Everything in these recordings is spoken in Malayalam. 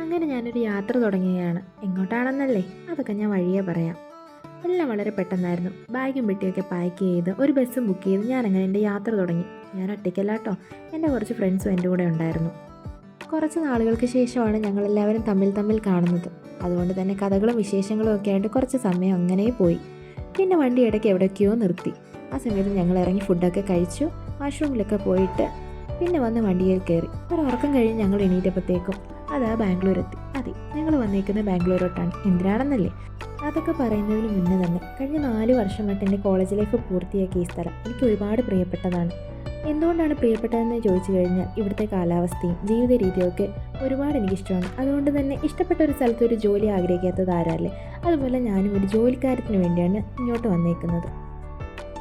അങ്ങനെ ഞാനൊരു യാത്ര തുടങ്ങുകയാണ്. എങ്ങോട്ടാണെന്നല്ലേ? അതൊക്കെ ഞാൻ വഴിയേ പറയാം. എല്ലാം വളരെ പെട്ടെന്നായിരുന്നു. ബാഗും പെട്ടിയൊക്കെ പാക്ക് ചെയ്ത് ഒരു ബസ്സും ബുക്ക് ചെയ്ത് ഞാൻ അങ്ങനെ എന്റെ യാത്ര തുടങ്ങി. ഞാൻ ഒറ്റയ്ക്കല്ലാട്ടോ. എന്റെ കുറച്ച് ഫ്രണ്ട്സും എന്റെ കൂടെ ഉണ്ടായിരുന്നു. കുറച്ച് നാളുകൾക്ക് ശേഷമാണ് ഞങ്ങളെല്ലാവരും തമ്മിൽ തമ്മിൽ കാണുന്നത്. അതുകൊണ്ട് തന്നെ കഥകളും വിശേഷങ്ങളും ഒക്കെ ആയിട്ട് കുറച്ച് സമയം അങ്ങനെ പോയി. പിന്നെ വണ്ടി ഇടയ്ക്ക് എവിടേക്കോ നിർത്തി. ആ സമയത്ത് ഞങ്ങൾ ഇറങ്ങി ഫുഡൊക്കെ കഴിച്ചു. വാഷ്റൂമിലൊക്കെ പോയിട്ട് പിന്നെ വന്ന് വണ്ടിയിൽ കയറി. ഒരു ഉറക്കം കഴിഞ്ഞ് ഞങ്ങൾ എണീറ്റപ്പോഴത്തേക്കും അതാ ബാംഗ്ലൂർ എത്തി അതെ ഞങ്ങൾ വന്നേക്കുന്നത് ബാംഗ്ലൂരോട്ടാണ്. എന്തിനാണെന്നല്ലേ? അതൊക്കെ പറയുന്നതിന് മുന്നേ തന്നെ കഴിഞ്ഞ നാല് വർഷമായിട്ട് എന്റെ കോളേജ് ലൈഫ് പൂർത്തിയാക്കിയ ഈ സ്ഥലം എനിക്ക് ഒരുപാട് പ്രിയപ്പെട്ടതാണ്. എന്തുകൊണ്ടാണ് പ്രിയപ്പെട്ടതെന്ന് ചോദിച്ചു കഴിഞ്ഞാൽ ഇവിടുത്തെ കാലാവസ്ഥയും ജീവിത രീതിയും ഒക്കെ ഒരുപാട് എനിക്കിഷ്ടമാണ്. അതുകൊണ്ട് തന്നെ ഇഷ്ടപ്പെട്ട ഒരു സ്ഥലത്ത് ഒരു ജോലി ആഗ്രഹിക്കാത്തത് ആരല്ലേ അതുപോലെ ഞാനും ഒരു ജോലിക്കാരത്തിന് വേണ്ടിയാണ് ഇങ്ങോട്ട് വന്നേക്കുന്നത്.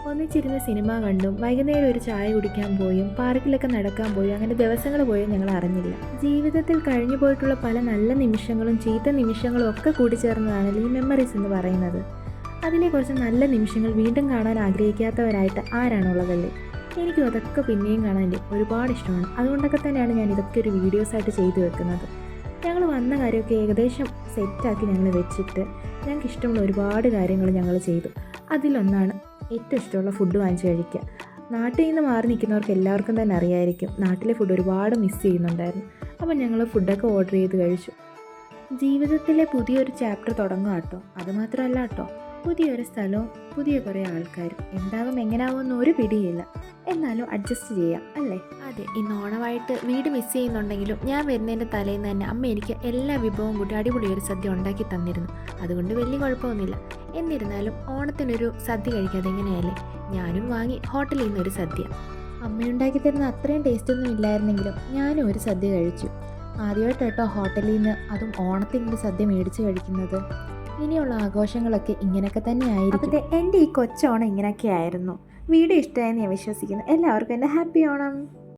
ഒന്നിച്ചിരുന്ന് സിനിമ കണ്ടും വൈകുന്നേരം ഒരു ചായ കുടിക്കാൻ പോയും പാർക്കിലൊക്കെ നടക്കാൻ പോയും അങ്ങനെ ദിവസങ്ങൾ പോയും ഞങ്ങൾ അറിഞ്ഞില്ല. ജീവിതത്തിൽ കഴിഞ്ഞു പോയിട്ടുള്ള പല നല്ല നിമിഷങ്ങളും ചീത്ത നിമിഷങ്ങളും ഒക്കെ കൂടിച്ചേർന്നതാണ് ഈ മെമ്മറീസ് എന്ന് പറയുന്നത്. അതിലെ കുറച്ച് നല്ല നിമിഷങ്ങൾ വീണ്ടും കാണാൻ ആഗ്രഹിക്കാത്തവരായിട്ട് ആരാണുള്ളതല്ലേ? എനിക്കും അതൊക്കെ പിന്നെയും കാണാൻ ഒരുപാട് ഇഷ്ടമാണ്. അതുകൊണ്ടൊക്കെ തന്നെയാണ് ഞാൻ ഇതൊക്കെ ഒരു വീഡിയോസായിട്ട് ചെയ്തു വെക്കുന്നത്. ഞങ്ങൾ വന്ന കാര്യമൊക്കെ ഏകദേശം സെറ്റാക്കി ഞങ്ങൾ വെച്ചിട്ട് ഞങ്ങൾക്ക് ഇഷ്ടമുള്ള ഒരുപാട് കാര്യങ്ങൾ ഞങ്ങൾ ചെയ്തു. അതിലൊന്നാണ് ഏറ്റവും ഇഷ്ടമുള്ള ഫുഡ് വാങ്ങിച്ച് കഴിക്കുക. നാട്ടിൽ നിന്ന് മാറി നിൽക്കുന്നവർക്ക് എല്ലാവർക്കും തന്നെ അറിയായിരിക്കും. നാട്ടിലെ ഫുഡ് ഒരുപാട് മിസ് ചെയ്യുന്നുണ്ടായിരുന്നു. അപ്പം ഞങ്ങൾ ഫുഡൊക്കെ ഓർഡർ ചെയ്ത് കഴിച്ചു. ജീവിതത്തിലെ പുതിയൊരു ചാപ്റ്റർ തുടങ്ങുക കേട്ടോ. അതുമാത്രമല്ല കേട്ടോ. പുതിയൊരു സ്ഥലവും പുതിയ കുറേ ആൾക്കാരും. എന്താകും എങ്ങനെയാകുമെന്ന് ഒരു പിടിയില്ല. എന്നാലും അഡ്ജസ്റ്റ് ചെയ്യാം അല്ലേ? അതെ ഇന്ന് ഓണമായിട്ട് വീട് മിസ് ചെയ്യുന്നുണ്ടെങ്കിലും ഞാൻ വരുന്നതിന്റെ തലേന്ന് തന്നെ അമ്മ എനിക്ക് എല്ലാ വിഭവവും കൂടി അടിപൊളി ഒരു സദ്യ ഉണ്ടാക്കി തന്നിരുന്നു. അതുകൊണ്ട് വലിയ കുഴപ്പമൊന്നുമില്ല. എന്നിരുന്നാലും ഓണത്തിനൊരു സദ്യ കഴിക്കാതെ എങ്ങനെയല്ലേ? ഞാനും വാങ്ങി ഹോട്ടലിൽ നിന്ന് ഒരു സദ്യ. അമ്മയുണ്ടാക്കി തരുന്ന അത്രയും ടേസ്റ്റ് ഒന്നും ഇല്ലായിരുന്നെങ്കിലും ഞാനും ഒരു സദ്യ കഴിച്ചു. ആദ്യമായിട്ട് കേട്ടോ ഹോട്ടലിൽ നിന്ന് അതും ഓണത്തിന്റെ സദ്യ മേടിച്ച് കഴിക്കുന്നത്. ഇനിയുള്ള ആഘോഷങ്ങളൊക്കെ ഇങ്ങനെയൊക്കെ തന്നെ ആയിരിക്കും. എന്റെ ഈ കൊച്ചോണം ഇങ്ങനെയൊക്കെ ആയിരുന്നു. വീഡിയോ ഇഷ്ടമായി ഞാൻ വിശ്വസിക്കുന്നു. എല്ലാവർക്കും എന്റെ ഹാപ്പി ഓണം.